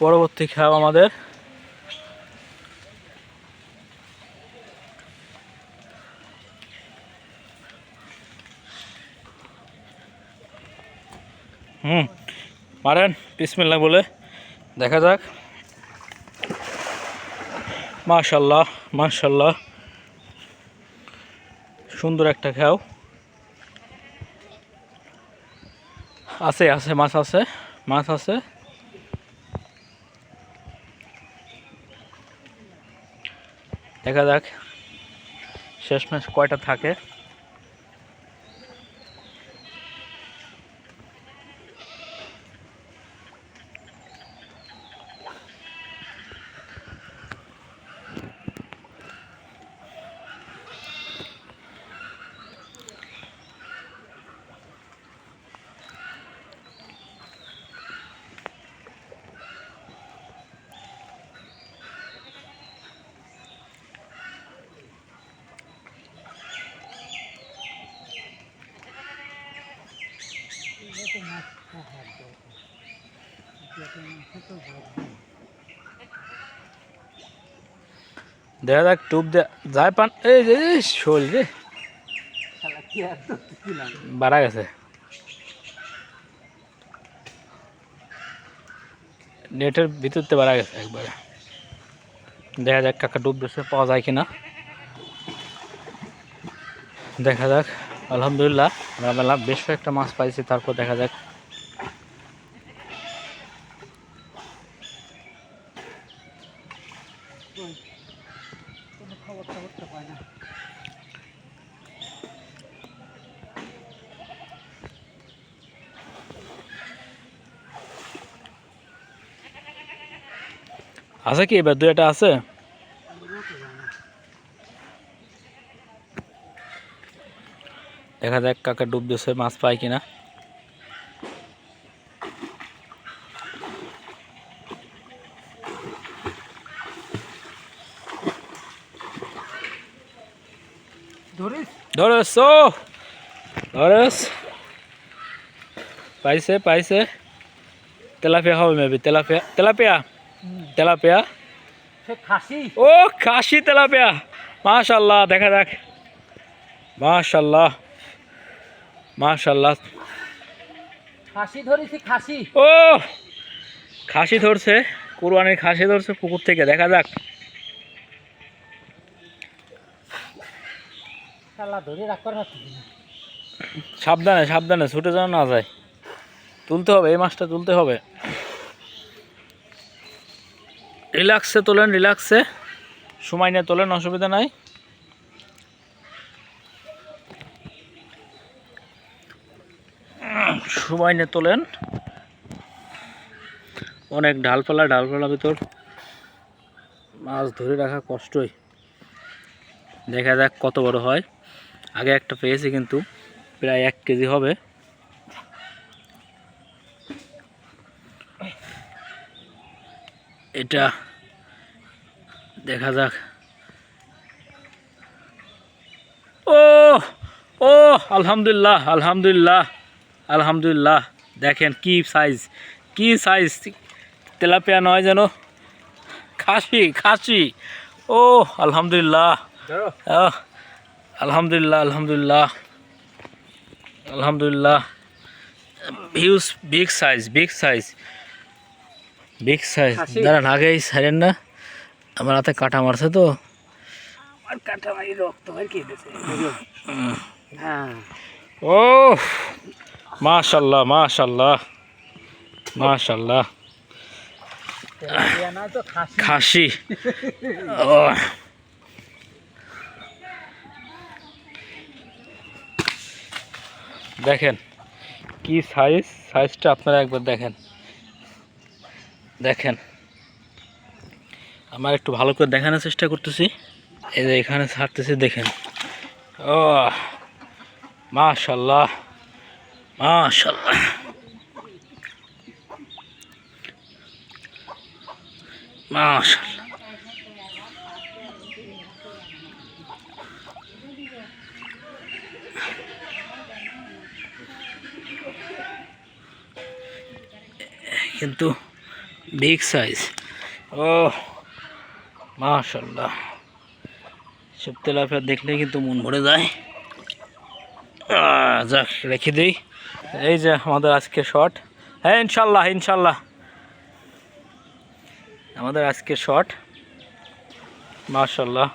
পরবর্তী খেয়াও আমাদের। হুম, মারেন, বিসমিল্লাহ বলে। দেখা যাক। মাশাল্লাহ মাশাল্লাহ। সুন্দর একটা খেয়াও আছে আছে, মাছ আছে মাছ আছে। দেখা যাক। শেষমেশ কয়টা থাকে? দেখা যাক টুপ দে যায় পান এই রে শোল রে বাড়া গেছে নেটের ভিতরতে বাড়া গেছে একবারে দেখা যাক কাকা ডুব দিচ্ছে পাওয়া যায় কিনা দেখা যাক আলহামদুলিল্লাহ, আমরা বেশ কয়েকটা মাছ পাইছি, তারপর দেখা যাক। আছে কি? এবার দু একটা আছে? দেখা যাক কাকা ডুব দিচ্ছে মাছ পায় কিনা। ধরেছ? ধরেছ? পাইছে পাইছে। তেলাপিয়া হবে মেবি তেলাপিয়া তেলাপিয়া তেলাপিয়া। খাসি? ও খাসি তেলাপিয়া। মাশাল্লাহ দেখা যাক। মাশাল্লাহ। মাশাল্লাহ খাসি ধরেছি খাসি। ও খাসি ধরছে কুরবানির খাসি ধরছে পুকুর থেকে দেখা যাক। সাবধানে সাবধানে ছুটে যেন না যায়। তুলতে হবে এই মাছটা তুলতে হবে। রিল্যাক্সে তোলেন রিল্যাক্সে। সময় নিয়ে তোলেন অসুবিধা নাই। সময় নিয়ে তোলেন। অনেক ঢালপালা ঢালপালা ভিতর মাছ ধরে রাখা কষ্টই। দেখা যাক কত বড় হয়। আগে একটা পেয়েছি কিন্তু প্রায় এক কেজি হবে। এটা দেখা যাক। ও ও আলহামদুলিল্লাহ আলহামদুলিল্লাহ। আলহামদুলিল্লাহ দেখেন কি সাইজ কি সাইজ তেলাপিয়া নয় যেন খাসি খাসি ও আলহামদুলিল্লাহ আলহামদুলিল্লাহ আলহামদুলিল্লাহ আলহামদুলিল্লাহ huge big size big size big size? দাঁড়ান আগেই সাইলেন না আমার হাতে কাটা মারছে তো। কাটা মারি রক্ত কি হ্যাঁ। ও মাশাল্লাহ মাশাল্লাহ মাশাল্লাহ। খাসি। দেখেন, কি সাইজ সাইজটা আপনারা একবার দেখেন। দেখেন। আমার একটু ভালো করে দেখানোর চেষ্টা করতেছি। এই যে এখানে ছাড়তেছি, দেখেন। ও মাশাল্লাহ। মাশাল্লাহ মাশাল্লাহ কিন্তু বিগ সাইজ ও মাশাল্লাহ সব তেলাপিয়া দেখলে কিন্তু মন ভরে যায় আহ, যাক রেখে দিই এই যে আমাদের আজকে শট হ্যাঁ ইনশাল্লাহ ইনশাল্লাহ। আমাদের আজকে শট মাশাল্লাহ।